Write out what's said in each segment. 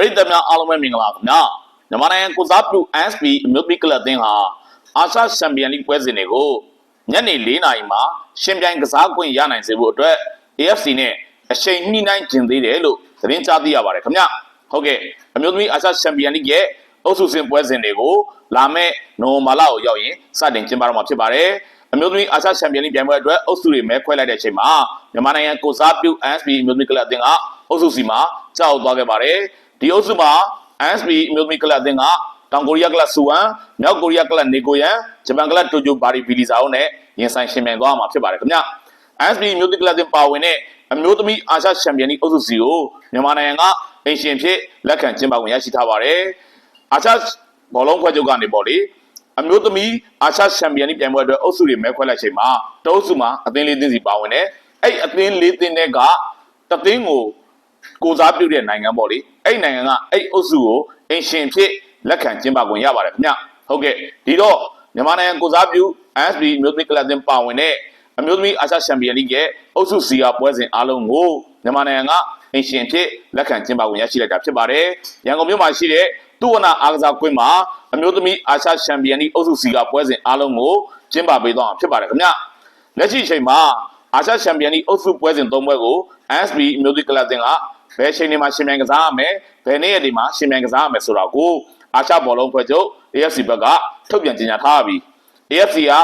ပရိသတ်များအားလုံးပဲမင်္ဂလာပါခင်ဗျာမြန်မာနိုင်ငံကိုစားပြု ASP အမျိုးသမီးကလပ်အသင်းဟာအာရှချန်ပီယံလိပွဲစဉ်တွေကိုညနေ၄နာရီမှာရှင်ပြိုင်ကစားခွင့်ရနိုင်စေဖို့အတွက် AFC နဲ့အချိန်နှိမ့်နိုင်ကျင်သေးတယ်လို့သတင်းကြားသိရပါတယ်ခင်ဗျာဟုတ်ကဲ့အမျိုးသမီးအာရှချန်ပီယံလိရဲ့အုပ်စုစဉ်ပွဲစဉ်တွေကိုလာမယ့်နိုဝင်ဘာလကိုရောက်ရင်စတင်ကျင်းပတော့မှာဖြစ်ပါတယ်အမျိုးသမီးအာရှချန်ပီယံလိပြိုင်ပွဲအတွက်အုပ်စုတွေမဲခွဲလိုက်တဲ့အချိန်မှာမြန်မာနိုင်ငံကိုစားပြု ASP အမျိုးသမီးကလပ်အသင်းကအုပ်စုစီမှာကြောက်သွားခဲ့ပါတယ် ဒီအုပ်စုမှာ ASP အမျိုးသမီးကလပ်အသင်းကတောင်ကိုရီးယားကလပ်ဆူဝမ်မြောက်ကိုရီးယားကလပ်နေကိုယန်ဂျပန်ကလပ်တိုကျိုဘာရီဗီလီဇာတို့နဲ့ရင်ဆိုင်ရှင်ပြိုင်သွားမှာဖြစ်ပါတယ်ခင်ဗျ ASP အမျိုးသမီးကလပ်အသင်းပါဝင်တဲ့အမျိုးသမီးအာရှချန်ပီယံလိအုပ်စုစီကိုမြန်မာနိုင်ငံကအင်ရှင်ဖြစ်လက်ခံကျင်းပဝင်ရရှိထားပါတယ်အာရှဘောလုံးခွဲချုပ်ကနေပေါ့လေအမျိုးသမီးအာရှချန်ပီယံလိပြိုင်ပွဲအတွက်အုပ်စုတွေမဲခွဲလိုက်ချိန်မှာတအုပ်စုမှာအသင်းလေးသင်းစီပါဝင်တယ်အဲ့အသင်းလေးသင်းတွေကတသင်းကို ကိုစားပြုတဲ့နိုင်ငံပေါ့လေအဲ့နိုင်ငံကအဲ့အုပ်စုကိုအင်ရှင်ဖြစ်လက်ခံကျင်းပခွင့်ရပါတယ်ခင်ဗျဟုတ်ကဲ့ဒီတော့မြန်မာနိုင်ငံကိုစားပြု ASB မြို့သမီးကလပ်တင်ပါဝင်တဲ့အမျိုးသမီးအာရှချန်ပီယံလိရဲ့အုပ်စုစီယာပွဲစဉ်အားလုံးကိုမြန်မာနိုင်ငံကအင်ရှင်ဖြစ်လက်ခံကျင်းပခွင့်ရရှိလိုက်တာဖြစ်ပါတယ်ရန်ကုန်မြို့မှာရှိတဲ့သူဝနာအားကစားကွင်းမှာအမျိုးသမီးအာရှချန်ပီယံလိအုပ်စုစီယာပွဲစဉ်အားလုံးကိုကျင်းပပေးသွားမှာဖြစ်ပါတယ်ခင်ဗျလက်ရှိအချိန်မှာအာရှချန်ပီယံလိအုပ်စုပွဲစဉ်၃ပွဲကို ASB အမျိုးသမီးကလပ်တင်က ဘယ်အချိန်တွေမှာရှင်ပြိုင်ကစားရမယ်ဘယ်နေ့ရက်တွေမှာရှင်ပြိုင်ကစားရမယ်ဆိုတာကိုအာရှဘောလုံးဖွဲ့ချုပ် AFC ဘက်ကထုတ်ပြန်ကြေညာထားပြီ AFC က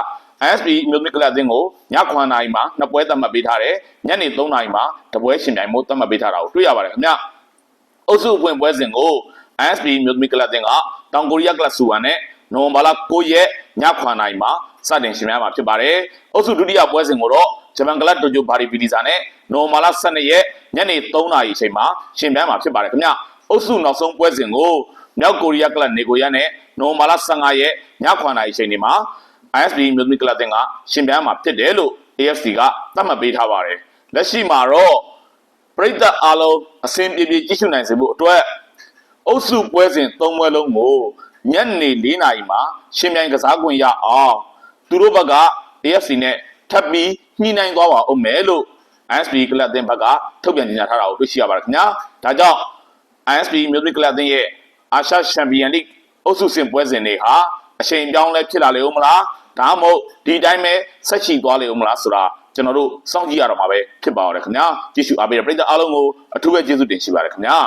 ASP မြို့မြကလပ်အသင်းကိုည9:00နာရီမှာနှစ်ပွဲသတ်မှတ်ပေးထားတယ်ညနေ3:00နာရီမှာတပွဲရှင်ပြိုင်မှုသတ်မှတ်ပေးထားတာကိုတွေ့ရပါတယ်ခင်ဗျအုပ်စုအဖွင့်ပွဲစဉ်ကို ASP မြို့မြကလပ်အသင်းကတောင်ကိုရီးယားကလပ်ဆူဝမ်နဲ့နိုဝင်ဘာလ9ရက်ည9:00နာရီမှာစတင်ရှင်ပြိုင်မှာဖြစ်ပါတယ်အုပ်စုဒုတိယပွဲစဉ်ကိုတော့ဂျပန်ကလပ်တိုကျိုဘာရီဗီလီဇာနဲ့နိုဝင်ဘာလ12ရက် ညနေ3:00နာရီအချိန်မှာရှင်ပြိုင်မှာဖြစ်ပါတယ်ခင်ဗျအုပ်စုနောက်ဆုံးပွဲစဉ်ကိုမြောက်ကိုရီးယားကလပ်နေကိုရီးယားနဲ့နိုဝင်ဘာလ15ရက်ည9:00နာရီအချိန်ဒီမှာ ISB မြို့သမီးကလပ်တင်ကရှင်ပြိုင်မှာဖြစ်တယ်လို့ AFC ကသတ်မှတ်ပေးထားပါတယ်လက်ရှိမှာတော့ပရိသတ်အားလုံးအစဉ်ပြေပြေကြည့်ရှုနိုင်စေဖို့အတွက်အုပ်စုပွဲစဉ်၃ပွဲလုံးကိုညနေ၄နာရီမှာရှင်ပြိုင်ကစားခွင့်ရအောင်သူတို့ဘက်က AFC နဲ့ထပ်ပြီးညှိနှိုင်းသွားပါဦးမယ်လို့ ISB ကလပ်တင်ဘက်ကထုတ်ပြန်ကြေညာထားတာကိုတွေ့ရှိရပါတယ်ခင်ဗျာဒါကြောင့် ISB မြို့သမီးကလပ်တင်ရဲ့အာရှချန်ပီယံလိအုပ်စုစဉ်ပွဲစဉ်တွေဟာအချိန်ပြောင်းလဲဖြစ်လာလေဦးမလားဒါမှမဟုတ်ဒီတိုင်းပဲဆက်ချီသွားလေဦးမလားဆိုတာကျွန်တော်တို့စောင့်ကြည့်ရတော့မှာပဲဖြစ်ပါတော့တယ်ခင်ဗျာကြည့်ရှုအားပေးတဲ့ပရိသတ်အားလုံးကိုအထူးပဲကျေးဇူးတင်ရှိပါတယ်ခင်ဗျာ